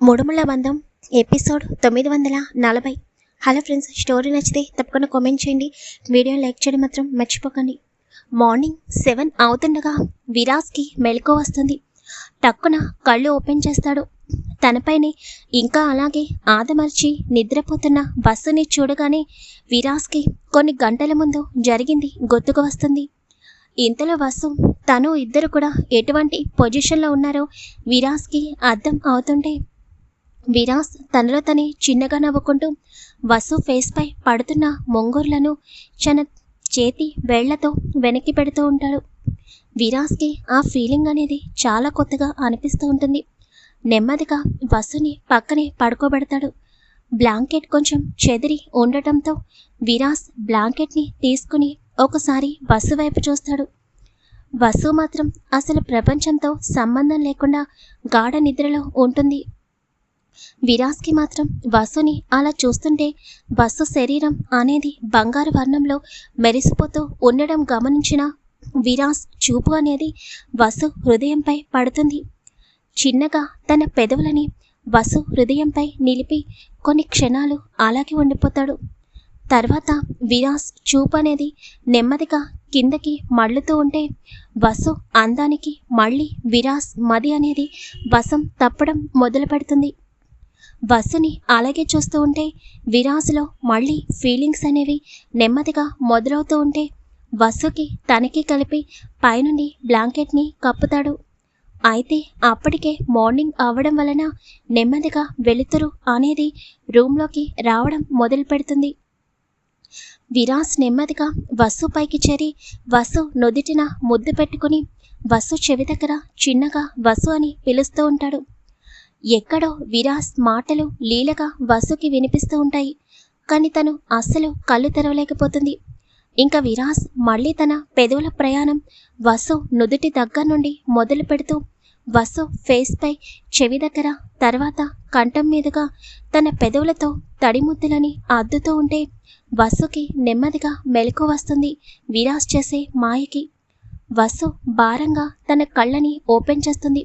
ముడుముల బంధం ఎపిసోడ్ తొమ్మిది వందల నలభై. హలో ఫ్రెండ్స్ స్టోరీ నచ్చితే తప్పకుండా కామెంట్ చేయండి. వీడియో లైక్ చేయడం మాత్రం మర్చిపోకండి. మార్నింగ్ సెవెన్ అవుతుండగా విరాజ్కి మెలకు వస్తుంది. టక్కున కళ్ళు ఓపెన్ చేస్తాడు. తనపైనే ఇంకా అలాగే ఆదమర్చి నిద్రపోతున్న బస్సుని చూడగానే విరాజ్కి కొన్ని గంటల ముందు జరిగింది గుర్తుకు వస్తుంది. ఇంతలో వసు తను ఇద్దరు కూడా ఎటువంటి పొజిషన్లో ఉన్నారో విరాజ్కి అర్థం అవుతుంటే విరాస్ తనలో తనే చిన్నగా నవ్వుకుంటూ వసు ఫేస్పై పడుతున్న మొంగూర్లను తన చేతి వేళ్ళతో వెనక్కి పెడుతూ ఉంటాడు. విరాస్కి ఆ ఫీలింగ్ అనేది చాలా కొత్తగా అనిపిస్తూ ఉంటుంది. నెమ్మదిగా వసుని పక్కనే పడుకోబెడతాడు. బ్లాంకెట్ కొంచెం చెదిరి ఉండటంతో విరాస్ బ్లాంకెట్ని తీసుకుని ఒకసారి వసు వైపు చూస్తాడు. వసు మాత్రం అసలు ప్రపంచంతో సంబంధం లేకుండా గాఢ నిద్రలో ఉంటుంది. విరాస్కి మాత్రం వసుని అలా చూస్తుంటే వసు శరీరం అనేది బంగారు వర్ణంలో మెరిసిపోతూ ఉండడం గమనించిన విరాస్ చూపు అనేది వసు హృదయంపై పడుతుంది. చిన్నగా తన పెదవులని వసు హృదయంపై నిలిపి కొన్ని క్షణాలు అలాగే ఉండిపోతాడు. తర్వాత విరాస్ చూపు అనేది నెమ్మదిగా కిందకి మళ్ళుతూ ఉంటే వసు అందానికి మళ్ళీ విరాస్ మది అనేది వసం తప్పడం మొదలు పెడుతుంది బస్సుని అలాగే చూస్తూ ఉంటే విరాసులో మళ్ళీ ఫీలింగ్స్ అనేవి నెమ్మదిగా మొదలవుతూ ఉంటే బస్సుకి తనకి కలిపి పైనుండి బ్లాంకెట్ని కప్పుతాడు. అయితే అప్పటికే మార్నింగ్ అవ్వడం వలన నెమ్మదిగా వెలుతురు అనేది రూమ్లోకి రావడం మొదలు పెడుతుంది. విరాస్ నెమ్మదిగా బస్సు పైకి చేరి వసు నుదిటిన ముద్దు పెట్టుకుని వసు చెవి దగ్గర చిన్నగా వసు అని పిలుస్తూ ఉంటాడు. ఎక్కడో విరాస్ మాటలు లీలగా వసుకి వినిపిస్తూ ఉంటాయి. కానీ తను అస్సలు కళ్ళు తెరవలేకపోతుంది. ఇంకా విరాస్ మళ్ళీ తన పెదవుల ప్రయాణం వసు నుదుటి దగ్గర నుండి మొదలు పెడుతూ వసు ఫేస్పై చెవి దగ్గర తర్వాత కంఠం మీదుగా తన పెదవులతో తడిముద్దులని అద్దుతూ ఉంటే వసుకి నెమ్మదిగా మెలకు వస్తుంది విరాస్ చేసే మాయకి. వసు భారంగా తన కళ్ళని ఓపెన్ చేస్తుంది.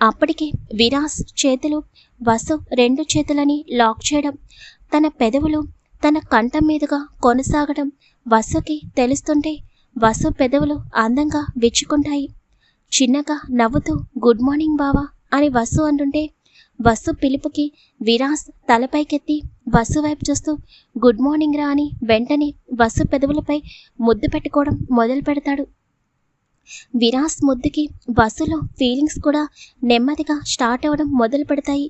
అప్పటికే విరాస్ చేతులు వసు రెండు చేతులని లాక్ చేయడం తన పెదవులు తన కంఠం మీదుగా కొనసాగడం వసుకి తెలుస్తుంటే వసు పెదవులు అందంగా విచ్చుకుంటాయి. చిన్నగా నవ్వుతూ గుడ్ మార్నింగ్ బావా అని వసు అంటుంటే వసు పిలుపుకి విరాస్ తలపైకెత్తి వసు వైపు చూస్తూ గుడ్ మార్నింగ్ రా అని వెంటనే వసు పెదవులపై ముద్దు పెట్టుకోవడం మొదలు పెడతాడు విరాస్ ముద్దుకి వసులో ఫీలింగ్స్ కూడా నెమ్మదిగా స్టార్ట్ అవ్వడం మొదలు పెడతాయి.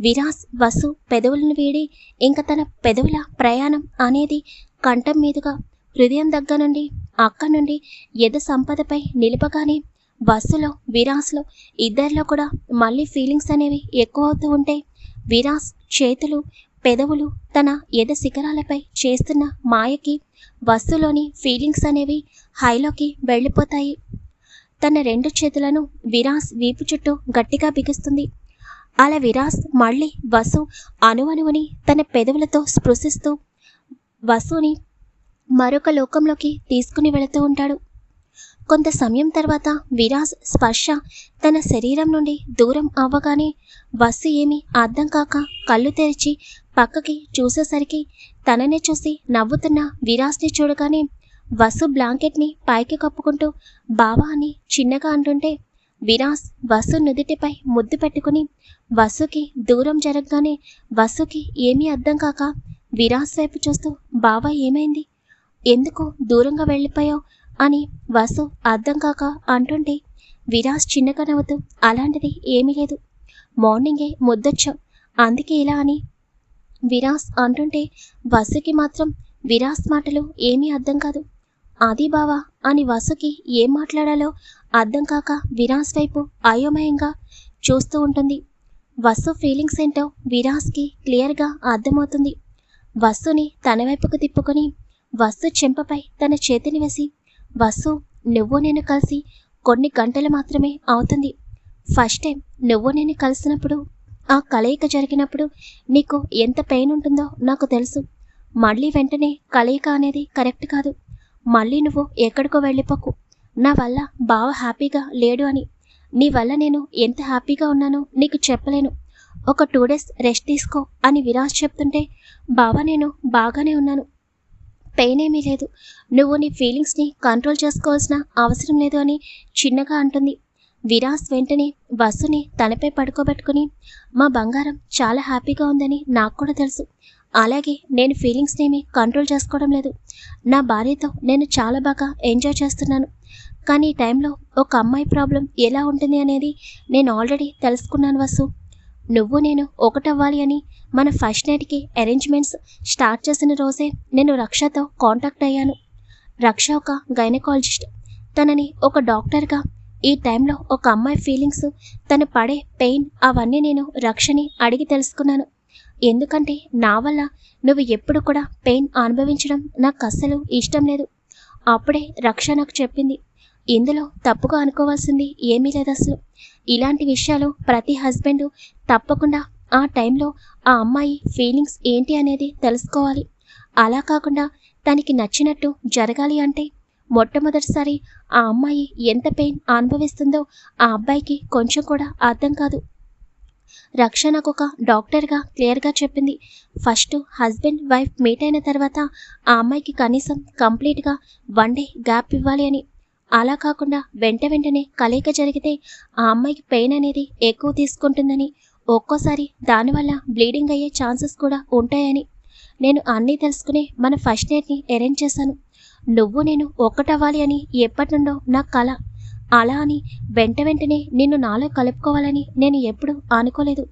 విరాస్ వసు పెదవులను వీడి ఇంకా తన పెదవుల ప్రయాణం అనేది కంఠం మీదుగా హృదయం దగ్గర నుండి అక్క నుండి ఎద సంపదపై నిలపగానే బస్సులో విరాస్లో ఇద్దరిలో కూడా మళ్ళీ ఫీలింగ్స్ అనేవి ఎక్కువ అవుతూ ఉంటే విరాస్ చేతులు పెదవులు తన ఎద శిఖరాలపై చేస్తున్న మాయకి బస్సులోని ఫీలింగ్స్ అనేవి హైలోకి వెళ్ళిపోతాయి. తన రెండు చేతులను విరాస్ వీపు చుట్టూ గట్టిగా బిగుస్తుంది. అలా విరాస్ మళ్ళీ వసు అనువనువని తన పెదవులతో స్పృశిస్తూ వసుని మరొక లోకంలోకి తీసుకుని వెళుతూ ఉంటాడు. కొంత సమయం తర్వాత విరాస్ స్పర్శ తన శరీరం నుండి దూరం అవ్వగానే వసు ఏమీ అర్థం కాక కళ్ళు తెరిచి పక్కకి చూసేసరికి తననే చూసి నవ్వుతున్న విరాస్ని చూడగానే వసు బ్లాంకెట్ని పైకి కప్పుకుంటూ బావా అని చిన్నగా అంటుంటే విరాస్ వసు నుదిటిపై ముద్దు పెట్టుకుని వసుకి దూరం జరగగానే వసుకి ఏమీ అర్థం కాక విరాస్ వైపు చూస్తూ బావా ఏమైంది? ఎందుకు దూరంగా వెళ్ళిపోయావు? అని వసు అర్థం కాక అంటుంటే విరాస్ చిన్నగా నవ్వుతూ అలాంటిది ఏమీ లేదు. మార్నింగే ముద్దొచ్చావు అందుకే ఇలా అని విరాస్ అంటుంటే వసుకి మాత్రం విరాస్ మాటలు ఏమీ అర్థం కాదు. అది బావా అని వసుకి ఏం మాట్లాడాలో అర్థం కాక విరాస్ వైపు అయోమయంగా చూస్తూ ఉంటుంది. వసు ఫీలింగ్స్ ఏంటో విరాస్కి క్లియర్గా అర్థమవుతుంది. వస్సుని తన వైపుకు తిప్పుకొని వస్సు చెంపపై తన చేతిని వేసి వసు నువ్వు నేను కలిసి కొన్ని గంటలు మాత్రమే అవుతుంది. ఫస్ట్ టైం నువ్వు నేను కలిసినప్పుడు ఆ కలయిక జరిగినప్పుడు నీకు ఎంత పెయిన్ ఉంటుందో నాకు తెలుసు. మళ్ళీ వెంటనే కలయిక అనేది కరెక్ట్ కాదు. మళ్ళీ నువ్వు ఎక్కడికో వెళ్ళిపోకు. నా వల్ల బావ హ్యాపీగా లేడు అని. నీ వల్ల నేను ఎంత హ్యాపీగా ఉన్నానో నీకు చెప్పలేను. ఒక టూ డేస్ రెస్ట్ తీసుకో అని విరాజ్ చెప్తుంటే బావ నేను బాగానే ఉన్నాను. పెయిన్ ఏమీ లేదు. నువ్వు నీ ఫీలింగ్స్ని కంట్రోల్ చేసుకోవాల్సిన అవసరం లేదు అని చిన్నగా అంటుంది. విరాస్ వెంటనే బస్సుని తనపై పడుకోబెట్టుకుని మా బంగారం చాలా హ్యాపీగా ఉందని నాకు కూడా తెలుసు. అలాగే నేను ఫీలింగ్స్నేమి కంట్రోల్ చేసుకోవడం లేదు. నా భార్యతో నేను చాలా బాగా ఎంజాయ్ చేస్తున్నాను. కానీ ఈ టైంలో ఒక అమ్మాయి ప్రాబ్లం ఎలా ఉంటుంది అనేది నేను ఆల్రెడీ తెలుసుకున్నాను వసు. నువ్వు నేను ఒకటవ్వాలి అని మన ఫస్ట్ నైట్కి అరేంజ్మెంట్స్ స్టార్ట్ చేసిన రోజే నేను రక్షతో కాంటాక్ట్ అయ్యాను. రక్ష ఒక గైనకాలజిస్ట్ తనని ఒక డాక్టర్గా ఈ టైంలో ఒక అమ్మాయి ఫీలింగ్స్ తను పడే పెయిన్ అవన్నీ నేను రక్షని అడిగి తెలుసుకున్నాను. ఎందుకంటే నా వల్ల నువ్వు ఎప్పుడు కూడా పెయిన్ అనుభవించడం నాకు అస్సలు ఇష్టం లేదు. అప్పుడే రక్ష నాకు చెప్పింది. ఇందులో తప్పుగా అనుకోవాల్సింది ఏమీ లేదు అసలు ఇలాంటి విషయాలు ప్రతి హస్బెండ్ తప్పకుండా ఆ టైంలో ఆ అమ్మాయి ఫీలింగ్స్ ఏంటి అనేది తెలుసుకోవాలి. అలా కాకుండా తనకి నచ్చినట్టు జరగాలి అంటే మొట్టమొదటిసారి ఆ అమ్మాయి ఎంత పెయిన్ అనుభవిస్తుందో ఆ అబ్బాయికి కొంచెం కూడా అర్థం కాదు. రక్ష నాకు ఒక డాక్టర్గా క్లియర్గా చెప్పింది. ఫస్ట్ హస్బెండ్ వైఫ్ మీట్ అయిన తర్వాత ఆ అమ్మాయికి కనీసం కంప్లీట్గా వన్ డే గ్యాప్ ఇవ్వాలి అని. అలా కాకుండా వెంట వెంటనే కలయిక జరిగితే ఆ అమ్మాయికి పెయిన్ అనేది ఎక్కువ తీసుకుంటుందని. ఒక్కోసారి దానివల్ల బ్లీడింగ్ అయ్యే ఛాన్సెస్ కూడా ఉంటాయని. నేను అన్నీ తెలుసుకుని మన ఫస్ట్ ఎయిడ్ని అరేంజ్ చేశాను. నువ్వు నేను ఒక్కటవ్వాలి అని ఎప్పటి నుండో నా కళ అలా అని వెంట వెంటనే నిన్ను నాలో కలుపుకోవాలని నేను ఎప్పుడూ అనుకోలేదు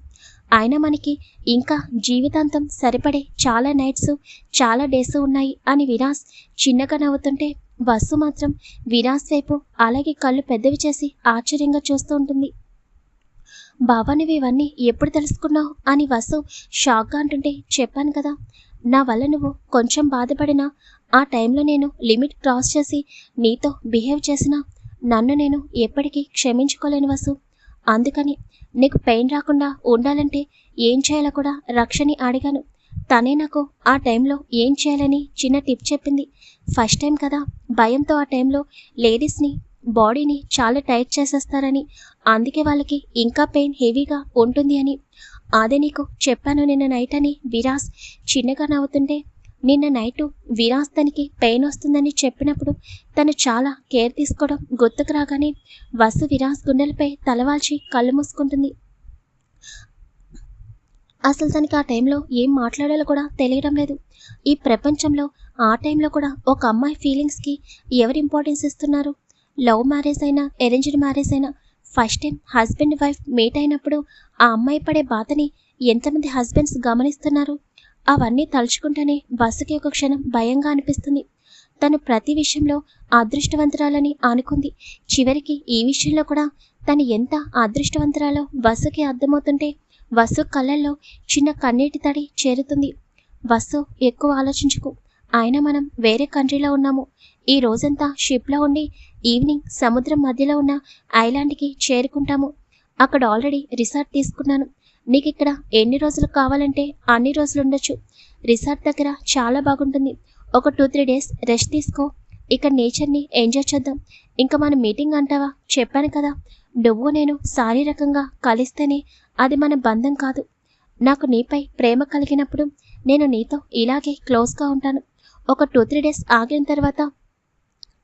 అయినా మనకి ఇంకా జీవితాంతం సరిపడే చాలా నైట్స్ చాలా డేస్ ఉన్నాయి అని విరాస్ చిన్నగా నవ్వుతుంటే బస్సు మాత్రం విరాస్ వైపు అలాగే కళ్ళు పెద్దవి చేసి ఆశ్చర్యంగా చూస్తూ ఉంటుంది. బాబా నువ్వు ఇవన్నీ ఎప్పుడు తెలుసుకున్నావు? అని వసు షాక్గా అంటుంటే చెప్పాను కదా నా వల్ల నువ్వు కొంచెం బాధపడినా ఆ టైంలో నేను లిమిట్ క్రాస్ చేసి నీతో బిహేవ్ చేసినా నన్ను నేను ఎప్పటికీ క్షమించుకోలేను వసు. అందుకని నీకు పెయిన్ రాకుండా ఉండాలంటే ఏం చేయాలో కూడా రక్షని అడిగాను. తనే నాకు ఆ టైంలో ఏం చేయాలని చిన్న టిప్ చెప్పింది. ఫస్ట్ టైం కదా భయంతో ఆ టైంలో లేడీస్ని బాడీని చాలా టైట్ చేసేస్తారని అందుకే వాళ్ళకి ఇంకా పెయిన్ హెవీగా ఉంటుంది అని. అదే నీకు చెప్పాను నిన్న నైట్ అని విరాస్ చిన్నగా నవ్వుతుంటే నిన్న నైటు విరాస్ తనకి పెయిన్ వస్తుందని చెప్పినప్పుడు తను చాలా కేర్ తీసుకోవడం గుర్తుకు రాగానే వసు విరాస్ గుండెలపై తలవాల్చి కళ్ళు మూసుకుంటుంది. అసలు తనకి ఆ టైంలో ఏం మాట్లాడాలో కూడా తెలియడం లేదు. ఈ ప్రపంచంలో ఆ టైంలో కూడా ఒక అమ్మాయి ఫీలింగ్స్కి ఎవరు ఇంపార్టెన్స్ ఇస్తున్నారు? లవ్ మ్యారేజ్ అయినా అరేంజ్డ్ మ్యారేజ్ అయినా first time husband wife meet అయినప్పుడు ఆ అమ్మాయి పడే బాధని ఎంతమంది హస్బెండ్స్ గమనిస్తున్నారు? అవన్నీ తలుచుకుంటేనే బస్సుకి ఒక క్షణం భయంగా అనిపిస్తుంది. తను ప్రతి విషయంలో అదృష్టవంతురాలని అనుకుంది చివరికి ఈ విషయంలో కూడా తను ఎంత అదృష్టవంతురాలో బస్సుకి అర్థమవుతుంటే వసు కళ్ళల్లో చిన్న కన్నీటి తడి చేరుతుంది. వసు ఎక్కువ ఆలోచించుకు. అయినా మనం వేరే కంట్రీలో ఉన్నాము. ఈ రోజంతా షిప్లో ఉండి ఈవినింగ్ సముద్రం మధ్యలో ఉన్న ఐలాండ్కి చేరుకుంటాము. అక్కడ ఆల్రెడీ రిసార్ట్ తీసుకున్నాను. నీకు ఇక్కడ ఎన్ని రోజులు కావాలంటే అన్ని రోజులు ఉండొచ్చు. రిసార్ట్ దగ్గర చాలా బాగుంటుంది. ఒక టూ త్రీ డేస్ రెస్ట్ తీసుకో. ఇక్కడ నేచర్ని ఎంజాయ్ చేద్దాం. ఇంకా మన మీటింగ్ అంటావా? చెప్పాను కదా. నువ్వు నేను శారీరకంగా కలిస్తేనే అది మన బంధం కాదు. నాకు నీపై ప్రేమ కలిగినప్పుడు నేను నీతో ఇలాగే క్లోజ్గా ఉంటాను. ఒక టూ త్రీ డేస్ ఆగిన తర్వాత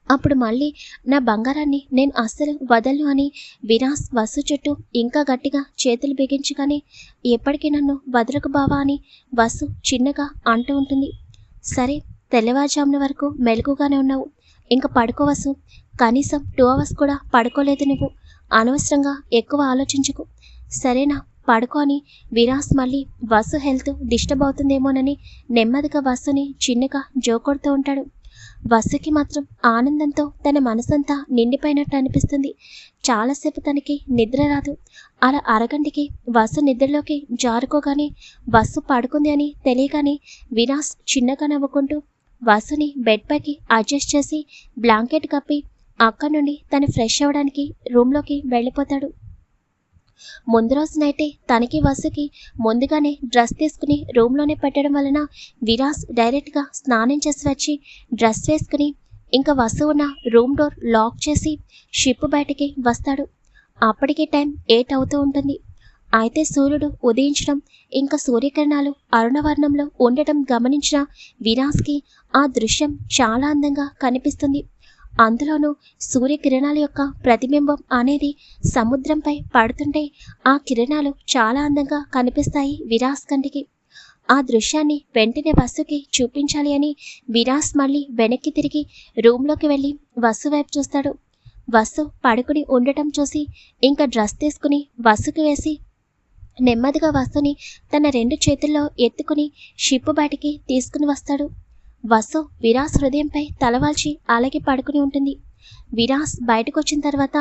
అప్పుడు మళ్ళీ నా బంగారాన్ని నేను అస్సలు వదలను అని విరాస్ వసు చుట్టూ ఇంకా గట్టిగా చేతులు బిగించగానే ఎప్పటికీ నన్ను వదలకు బావా అని వసు చిన్నగా అంటూ ఉంటుంది. సరే తెల్లవారుజామున వరకు మెలకుగానే ఉన్నావు. ఇంకా పడుకోవసు కనీసం టూ అవర్స్ కూడా పడుకోలేదు నువ్వు. అనవసరంగా ఎక్కువ ఆలోచించుకు. సరేనా పడుకొని విరాస్ మళ్ళీ వసు హెల్త్ డిస్టర్బ్ అవుతుందేమోనని నెమ్మదిగా వసుని చిన్నగా జోకొడుతూ ఉంటాడు. వసుకి మాత్రం ఆనందంతో తన మనసంతా నిండిపోయినట్టు అనిపిస్తుంది. చాలాసేపు తనకి నిద్ర రాదు. అలా అరగంటికి వసు నిద్రలోకి జారుకోగానే వసు పడుకుంది అని తెలియగానే విరాస్ చిన్నగా నవ్వుకుంటూ వసుని బెడ్ పైకి అడ్జస్ట్ చేసి బ్లాంకెట్ కప్పి అక్కడి నుండి తను ఫ్రెష్ అవ్వడానికి రూమ్లోకి వెళ్ళిపోతాడు. ముందు రోజునైతే తనకి వసుకి ముందుగానే డ్రెస్ తీసుకుని రూమ్లోనే పెట్టడం వలన విరాస్ డైరెక్ట్గా స్నానం చేసి వచ్చి డ్రెస్ వేసుకుని ఇంకా వసు ఉన్న రూమ్ డోర్ లాక్ చేసి షిప్ బయటికి వస్తాడు. అప్పటికే టైం ఎయిట్ అవుతూ ఉంటుంది. అయితే సూర్యుడు ఉదయించడం ఇంకా సూర్యకిరణాలు అరుణవర్ణంలో ఉండటం గమనించిన విరాస్కి ఆ దృశ్యం చాలా అందంగా కనిపిస్తుంది. అందులోనూ సూర్యకిరణాల యొక్క ప్రతిబింబం అనేది సముద్రంపై పడుతుంటే ఆ కిరణాలు చాలా అందంగా కనిపిస్తాయి విరాస్ కంటికి ఆ దృశ్యాన్ని వెంటనే వసుకి చూపించాలి అని విరాస్ మళ్ళీ వెనక్కి తిరిగి రూమ్లోకి వెళ్ళి వసు వైపు చూస్తాడు. వసు పడుకుని ఉండటం చూసి ఇంకా డ్రెస్ తీసుకుని వసుకు వేసి నెమ్మదిగా వసుని తన రెండు చేతుల్లో ఎత్తుకుని షిప్పు బయటికి తీసుకుని వస్తాడు. వసు విరాస్ హృదయంపై తలవాల్చి అలాగే పడుకుని ఉంటుంది. విరాస్ బయటకు వచ్చిన తర్వాత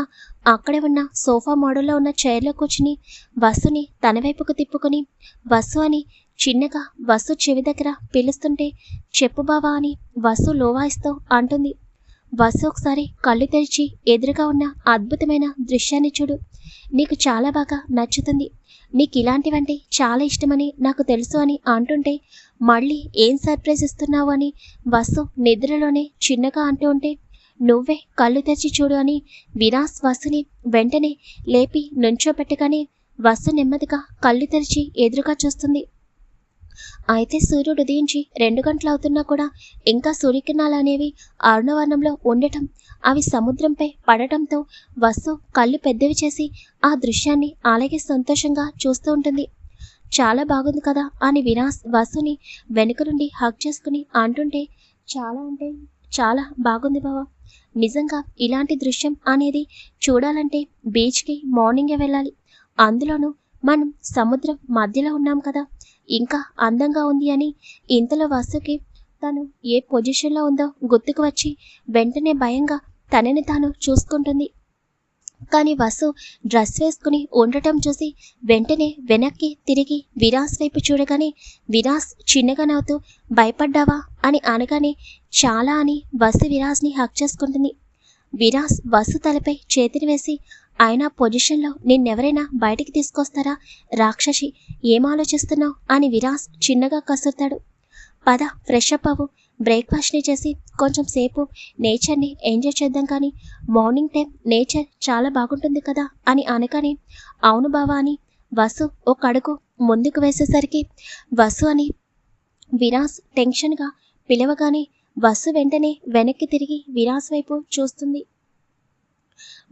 అక్కడే ఉన్న సోఫా మోడల్లో ఉన్న చైర్లో కూర్చుని వసుని తన వైపుకు తిప్పుకొని వసు అని చిన్నగా వసు చెవి దగ్గర పిలుస్తుంటే చెప్పు బావా అని వసు లోవాయిస్తూ అంటుంది. వసు ఒకసారి కళ్ళు తెరిచి ఎదురుగా ఉన్న అద్భుతమైన దృశ్యాన్ని చూడు. నీకు చాలా బాగా నచ్చుతుంది. నీకు ఇలాంటివంటే చాలా ఇష్టమని నాకు తెలుసు అని అంటుంటే మళ్ళీ ఏం సర్ప్రైజ్ ఇస్తున్నావు అని వసు నిద్రలోనే చిన్నగా అంటూ ఉంటే నువ్వే కళ్ళు తెరిచి చూడు అని వినాస్ వసుని వెంటనే లేపి నుంచోబెట్టగానే వసు నెమ్మదిగా కళ్ళు తెరిచి ఎదురుగా చూస్తుంది. అయితే సూర్యుడు ఉదయించి రెండు గంటలు అవుతున్నా కూడా ఇంకా సూర్యకిరణాలు అనేవి అరుణవర్ణంలో ఉండటం అవి సముద్రంపై పడటంతో వసు కళ్ళు పెద్దవి చేసి ఆ దృశ్యాన్ని అలాగే సంతోషంగా చూస్తూ ఉంటుంది. చాలా బాగుంది కదా అని వినాస్ వసుని వెనుక నుండి హక్ చేసుకుని అంటుంటే చాలా అంటే చాలా బాగుంది బావా. నిజంగా ఇలాంటి దృశ్యం అనేది చూడాలంటే బీచ్కి మార్నింగే వెళ్ళాలి. అందులోనూ మనం సముద్రం మధ్యలో ఉన్నాం కదా. ఇంకా అందంగా ఉంది అని ఇంతలో వసుకి తను ఏ పొజిషన్లో ఉందో గుర్తుకు వచ్చి వెంటనే భయంగా తనని తాను చూసుకుంటుంది. కానీ వసు డ్రెస్ వేసుకుని ఉండటం చూసి వెంటనే వెనక్కి తిరిగి విరాస్ వైపు చూడగానే విరాస్ చిన్నగా నవ్వుతూ భయపడ్డావా? అని అనగానే చాలా అని వసు విరాస్ని హక్ చేసుకుంటుంది. విరాస్ వసు తలపై చేతిని వేసి ఆయన పొజిషన్లో నిన్నెవరైనా బయటికి తీసుకొస్తారా? రాక్షసి ఏం ఆలోచిస్తున్నావు? అని విరాస్ చిన్నగా కసురుతాడు. పద ఫ్రెష్ అప్ అవ్వు. బ్రేక్ఫాస్ట్ని చేసి కొంచెం సేపు నేచర్ని ఎంజాయ్ చేద్దాం కానీ మార్నింగ్ టైం నేచర్ చాలా బాగుంటుంది కదా అని అనగానే అవును బావా అని వసు ఒక అడుగు ముందుకు వేసేసరికి వసు అని విరాస్ టెన్షన్గా పిలవగానే వసు వెంటనే వెనక్కి తిరిగి విరాస్ వైపు చూస్తుంది.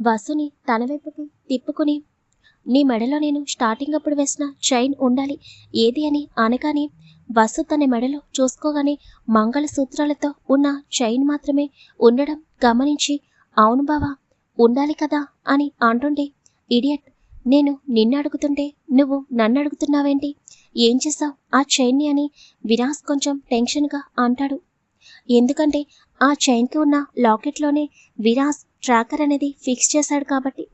వసుని తన వైపుకి తిప్పుకుని నీ మెడలో నేను స్టార్టింగ్ అప్పుడు వేసిన చైన్ ఉండాలి ఏది? అని అనగానే వసు తన మెడలో చూసుకోగానే మంగళసూత్రాలతో ఉన్న చైన్ మాత్రమే ఉండడం గమనించి అవును బావా ఉండాలి కదా అని అంటుండే ఇడియట్ నేను నిన్ను అడుగుతుంటే నువ్వు నన్ను అడుగుతున్నావేంటి ఏం చేసావు ఆ చైన్ని అని విరాస్ కొంచెం టెన్షన్గా అంటాడు. ఎందుకంటే ఆ చైన్కి ఉన్న లాకెట్లోనే విరాస్ ట్రాకర్ అనేది ఫిక్స్ చేశాడు కాబట్టి.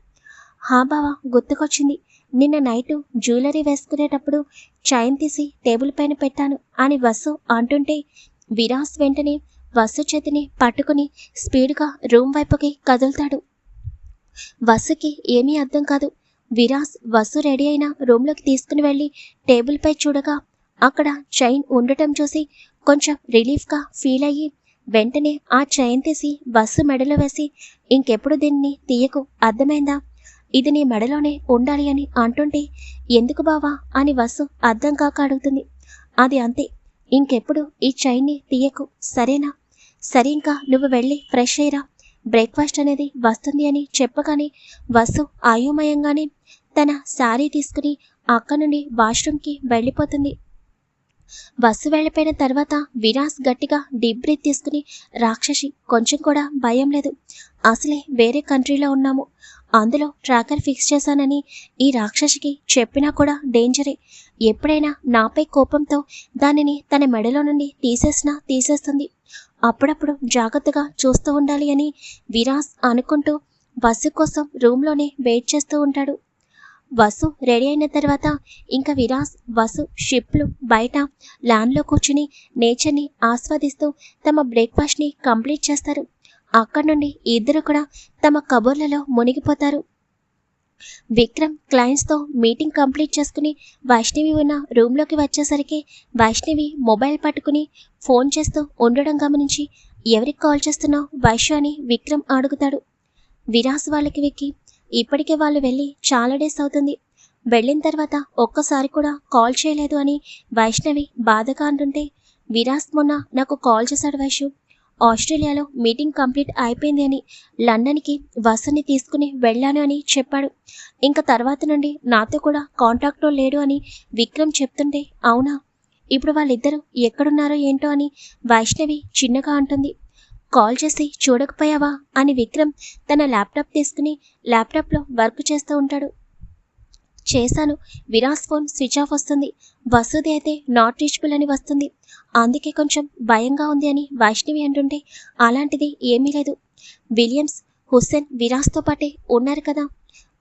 హా బావా గుర్తుకొచ్చింది. నిన్న నైటు జ్యువెలరీ వేసుకునేటప్పుడు చైన్ తీసి టేబుల్ పైన పెట్టాను అని వసు అంటుంటే విరాస్ వెంటనే వసు చేతిని పట్టుకుని స్పీడ్గా రూమ్ వైపుకి కదులుతాడు. వసుకి ఏమీ అర్థం కాదు. విరాస్ వసు రెడీ అయిన రూమ్లోకి తీసుకుని వెళ్ళి టేబుల్పై చూడగా అక్కడ చైన్ ఉండటం చూసి కొంచెం రిలీఫ్గా ఫీల్ అయ్యి వెంటనే ఆ చైన్ తీసి వసు మెడలో వేసి ఇంకెప్పుడు దీన్ని తీయకు? అర్థమైందా? ఇది నీ మెడలోనే ఉండాలి అని అంటుంటే ఎందుకు బావా? అని వసు అర్థం కాక అడుగుతుంది. అది అంతే. ఇంకెప్పుడు ఈ చైన్ని తీయకు. సరేనా? సరే ఇంకా నువ్వు వెళ్ళి ఫ్రెష్ అయ్యిరా. బ్రేక్ఫాస్ట్ అనేది వస్తుంది అని చెప్పగానే వసు ఆయుమయంగానే తన శారీ తీసుకుని అక్క నుండి వాష్రూమ్కి వెళ్ళిపోతుంది. బస్సు వెళ్ళిపోయిన తర్వాత విరాస్ గట్టిగా డీప్ బ్రీత్ తీసుకుని రాక్షసి కొంచెం కూడా భయం లేదు. అసలే వేరే కంట్రీలో ఉన్నాము. అందులో ట్రాకర్ ఫిక్స్ చేశానని ఈ రాక్షసికి చెప్పినా కూడా డేంజరే. ఎప్పుడైనా నాపై కోపంతో దానిని తన మెడలో నుండి తీసేసినా తీసేస్తుంది. అప్పుడప్పుడు జాగ్రత్తగా చూస్తూ ఉండాలి అని విరాస్ అనుకుంటూ బస్సు కోసం రూమ్లోనే వెయిట్ చేస్తూ ఉంటాడు. వసు రెడీ అయిన తర్వాత ఇంకా విరాస్ వసు షిప్లు బయట ల్యాండ్లో కూర్చుని నేచర్ని ఆస్వాదిస్తూ తమ బ్రేక్ఫాస్ట్ని కంప్లీట్ చేస్తారు. అక్కడి నుండి ఇద్దరు కూడా తమ కబుర్లలో మునిగిపోతారు. విక్రమ్ క్లయింట్స్తో మీటింగ్ కంప్లీట్ చేసుకుని వైష్ణవి ఉన్న రూమ్లోకి వచ్చేసరికి వైష్ణవి మొబైల్ పట్టుకుని ఫోన్ చేస్తూ ఉండడం గమనించి ఎవరికి కాల్ చేస్తున్నావు? వైశ్య అని విక్రమ్ అడుగుతాడు. విరాస్ వాళ్ళకి వెక్కి ఇప్పటికే వాళ్ళు వెళ్ళి చాలా డేస్ అవుతుంది. వెళ్ళిన తర్వాత ఒక్కసారి కూడా కాల్ చేయలేదు అని వైష్ణవి బాధగా అంటుంటే విరాస్ మొన్న నాకు కాల్ చేశాడు వైషు ఆస్ట్రేలియాలో మీటింగ్ కంప్లీట్ అయిపోయింది అని లండన్కి వసని తీసుకుని వెళ్ళాను అని చెప్పాడు. ఇంకా తర్వాత నుండి నాతో కూడా కాంటాక్ట్లో లేడు అని విక్రమ్ చెప్తుంటే అవునా? ఇప్పుడు వాళ్ళిద్దరూ ఎక్కడున్నారో ఏంటో అని వైష్ణవి చిన్నగా అంటుంది. కాల్ చేసి చూడకపోయావా? అని విక్రమ్ తన ల్యాప్టాప్ తీసుకుని ల్యాప్టాప్లో వర్క్ చేస్తూ ఉంటాడు. చేశాను. విరాస్ ఫోన్ స్విచ్ ఆఫ్ వస్తుంది. వసూది అయితే నాట్ రీచబుల్ అని వస్తుంది. అందుకే కొంచెం భయంగా ఉంది అని వైష్ణవి అంటుంటే అలాంటిది ఏమీ లేదు. విలియమ్స్ హుస్సేన్ విరాస్తో పాటే ఉన్నారు కదా.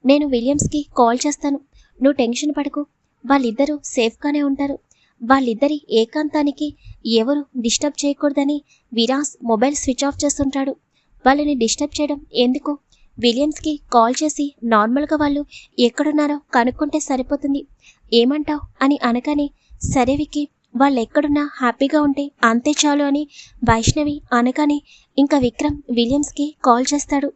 నేను విలియమ్స్కి కాల్ చేస్తాను. నువ్వు టెన్షన్ పడకు. వాళ్ళిద్దరూ సేఫ్గానే ఉంటారు. వాళ్ళిద్దరి ఏకాంతానికి ఎవరు డిస్టర్బ్ చేయకూడదని విరాస్ మొబైల్ స్విచ్ ఆఫ్ చేస్తుంటాడు. వాళ్ళని డిస్టర్బ్ చేయడం ఎందుకు? విలియమ్స్కి కాల్ చేసి నార్మల్గా వాళ్ళు ఎక్కడున్నారో కనుక్కుంటే సరిపోతుంది. ఏమంటావ్? అని అనగానే సరే వికి వాళ్ళు ఎక్కడున్నా హ్యాపీగా ఉంటే అంతే చాలు అని వైష్ణవి అనగానే ఇంకా విక్రమ్ విలియమ్స్కి కాల్ చేస్తాడు.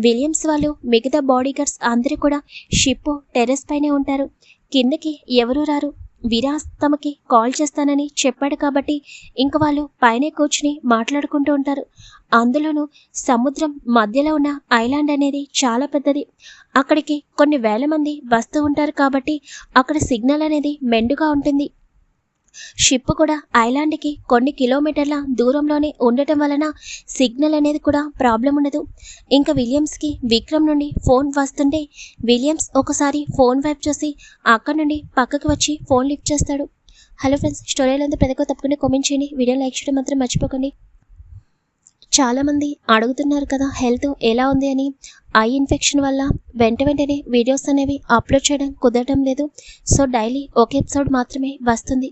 విలియమ్స్ వాళ్ళు మిగతా బాడీగార్డ్స్ అందరూ కూడా షిప్ టెర్రస్ పైనే ఉంటారు. కిందకి ఎవరూ రారు? విరాస్ తమకి కాల్ చేస్తానని చెప్పాడు కాబట్టి ఇంక వాళ్ళు పైనే కూర్చుని మాట్లాడుకుంటూ ఉంటారు. అందులోనూ సముద్రం మధ్యలో ఉన్న ఐలాండ్ అనేది చాలా పెద్దది. అక్కడికి కొన్ని వేల మంది వస్తూ ఉంటారు కాబట్టి అక్కడ సిగ్నల్ అనేది మెండుగా ఉంటుంది. షిప్ కూడా ఐలాండ్కి కొన్ని కిలోమీటర్ల దూరంలోనే ఉండటం వలన సిగ్నల్ అనేది కూడా ప్రాబ్లం ఉండదు. ఇంకా విలియమ్స్కి విక్రమ్ నుండి ఫోన్ వస్తుంటే విలియమ్స్ ఒకసారి ఫోన్ వైపు చూసి అక్కడ నుండి పక్కకు వచ్చి ఫోన్ లిఫ్ట్ చేస్తాడు. హలో ఫ్రెండ్స్ స్టోరీలంతా ప్రతి ఒక్క తప్పకుండా కామెంట్ చేయండి. వీడియో లైక్ చేయడం మాత్రం మర్చిపోకండి. చాలామంది అడుగుతున్నారు కదా హెల్త్ ఎలా ఉంది అని. ఐ ఇన్ఫెక్షన్ వల్ల వెంట వెంటనే వీడియోస్ అనేవి అప్లోడ్ చేయడం కుదరడం లేదు. సో డైలీ ఒక ఎపిసోడ్ మాత్రమే వస్తుంది.